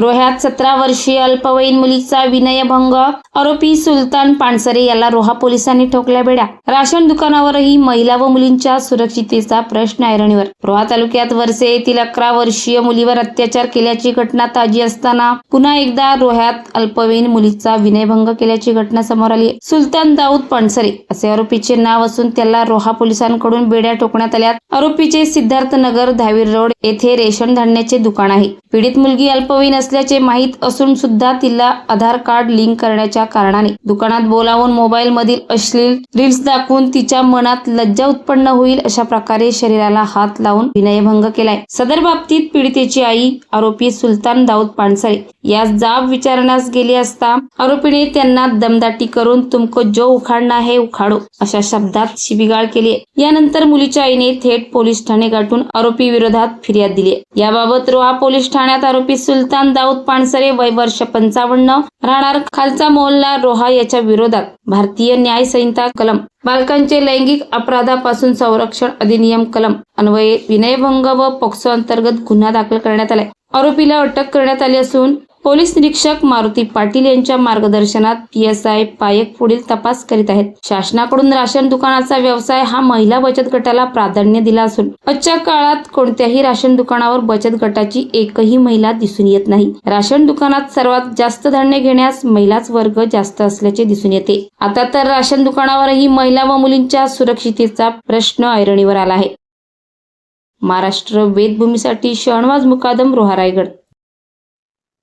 रोह्यात सतरा वर्षीय अल्पवयीन मुलीचा विनयभंग आरोपी सुलतान पानसरे याला रोहा पोलिसांनी ठोकल्या बेड्या. राशन दुकानावरही महिला व मुलींच्या सुरक्षितेचा प्रश्न ऐरणीवर. रोहा तालुक्यात वर्षे येथील अकरा वर्षीय मुलीवर अत्याचार केल्याची घटना ताजी असताना पुन्हा एकदा रोह्यात अल्पवयीन मुलीचा विनयभंग केल्याची घटना समोर आली. सुलतान दाऊद पानसरे असे आरोपीचे नाव असून त्याला रोहा पोलिसांकडून बेड्या ठोकण्यात आल्या आरोपीचे सिद्धार्थ नगर धावीर रोड येथे रेशन धान्याचे दुकान आहे. पीडित मुलगी अल्पवयीन असल्याचे माहीत असून सुद्धा तिला आधार कार्ड लिंक करण्याच्या कारणाने दुकानात बोलावून मोबाईल मधील अश्लील रील्स दाखवून तिच्या मनात लज्जा उत्पन्न होईल अशा प्रकारे शरीराला हात लावून विनयभंग केलाय. सदर बाबतीत पीडितेची आई आरोपी सुलतान दाऊद पानसरे यास जाब विचारण्यास गेली असता आरोपीने त्यांना दमदाटी करून तुमको जो उखाडना आहे उखाडो अशा शब्दात शिबिगाळ केली यानंतर मुलीच्या आईने थेट पोलीस ठाणे गाठून आरोपी विरोधात फिर्याद दिली याबाबत रोहा पोलीस ठाण्यात आरोपी सुलतान दाऊद पानसरे वय वर्ष पंचावन्न. राहणार खालचा मोहल्ला रोहा याच्या विरोधात. भारतीय न्याय संहिता कलम. बालकांचे लैंगिक अपराधापासून संरक्षण अधिनियम कलम. अन्वये विनयभंग व पोक्सो अंतर्गत गुन्हा दाखल करण्यात आलाय. आरोपीला अटक करण्यात आली असून पोलीस निरीक्षक मारुती पाटील यांच्या मार्गदर्शनात पी एस आय पायक पुढील तपास करीत आहेत. शासनाकडून राशन दुकानाचा व्यवसाय हा महिला बचत गटाला प्राधान्य दिला असून आजच्या काळात कोणत्याही राशन दुकानावर बचत गटाची एकही महिला दिसून येत नाही. राशन दुकानात सर्वात जास्त धान्य घेण्यास महिलाच वर्ग जास्त असल्याचे दिसून येते. आता तर राशन दुकानावरही महिला व मुलींच्या सुरक्षितेचा प्रश्न ऐरणीवर आला आहे. महाराष्ट्र वेदभूमीसाठी शहनवाज मुकादम रोहा रायगड.